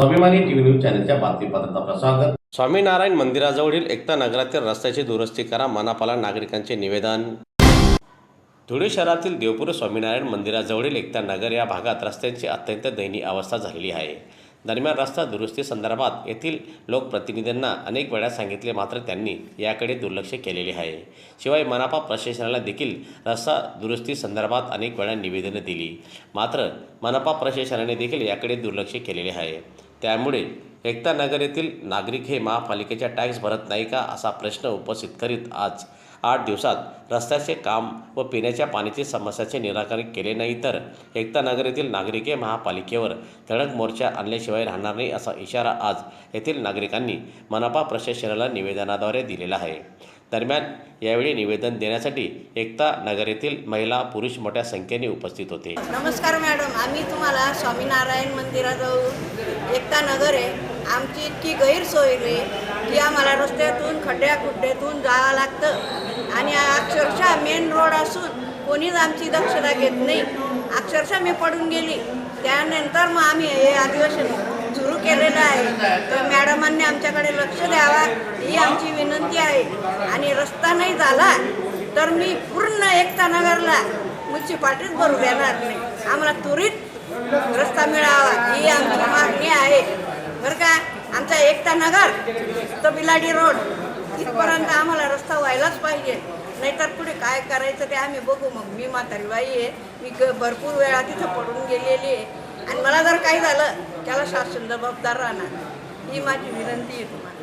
स्वाभिमानी TV news चॅनलच्या बातमीपत्रात स्वागत. स्वामीनारायण मंदिराजवळील एकता नगरातील रस्त्याची दुरुस्ती करा मनापाला नागरिकांचे निवेदन. धुळे शहरातील देवपूर स्वामीनारायण मंदिराजवळील एकता नगर या भागात रस्त्यांची अत्यंत दयनीय अवस्था झालेली आहे. दरम्यान रस्ता दुरुस्ती संदर्भात येथील लोकप्रतिनिधींना अनेक वेळा सांगितले मात्र त्यांनी याकडे दुर्लक्ष केलेले आहे. शिवाय मनापा प्रशासनाला देखील रस्ता दुरुस्ती संदर्भात अनेक वेळा निवेदनं दिली. मात्र मनपा प्रशासनाने देखील याकडे दुर्लक्ष केलेले आहे. त्यामुळे एकता नगर येथील नागरिक हे महापालिकेच्या टॅक्स भरत नाही का असा प्रश्न उपस्थित करीत आज आठ दिवसात रस्त्याचे काम व पिण्याच्या पाण्याची समस्याचे निराकरण केले नाही तर एकता नगर येथील नागरिके महापालिकेवर धडक मोर्चा आणल्याशिवाय राहणार नाही असा इशारा आज येथील नागरिकांनी मनपा प्रशासनाला निवेदनाद्वारे दिलेला आहे. दरम्यान यावेळी निवेदन देण्यासाठी एकता नगर येथील महिला पुरुष मोठ्या संख्येने उपस्थित होते. नमस्कार मॅडम आम्ही तुम्हाला स्वामीनारायण मंदिराजवळ एकता नगर आहे. आमची इतकी गैरसोय आहे की आम्हाला रस्त्यातून खड्ड्या खुड्ड्यातून जावं लागतं. आणि अक्षरशः मेन रोड असून कोणीच आमची दक्षता घेत नाही. अक्षरशः मी पडून गेली. त्यानंतर मग आम्ही हे अधिवेशन सुरू केलेलं आहे. तर मॅडमांनी आमच्याकडे लक्ष द्यावा ही आमची विनंती आहे. रस्ता नाही झाला तर मी पूर्ण एकता नगरला म्युन्सिपाल्टीच भरू देणार नाही. आम्हाला त्वरित रस्ता मिळावा ही आमची मागणी आहे. बरं का? आमचा एकता नगर तर बिलाडी रोड इथपर्यंत आम्हाला रस्ता व्हायलाच पाहिजे. नाहीतर पुढे काय करायचं ते आम्ही बघू. मग मी म्हातारी बाई आहे मी ग भरपूर वेळा तिथं पडून गेलेली आहे. आणि मला जर काही झालं त्याला शासन जबाबदार राहणार. ही माझी विनंती आहे तुम्हाला.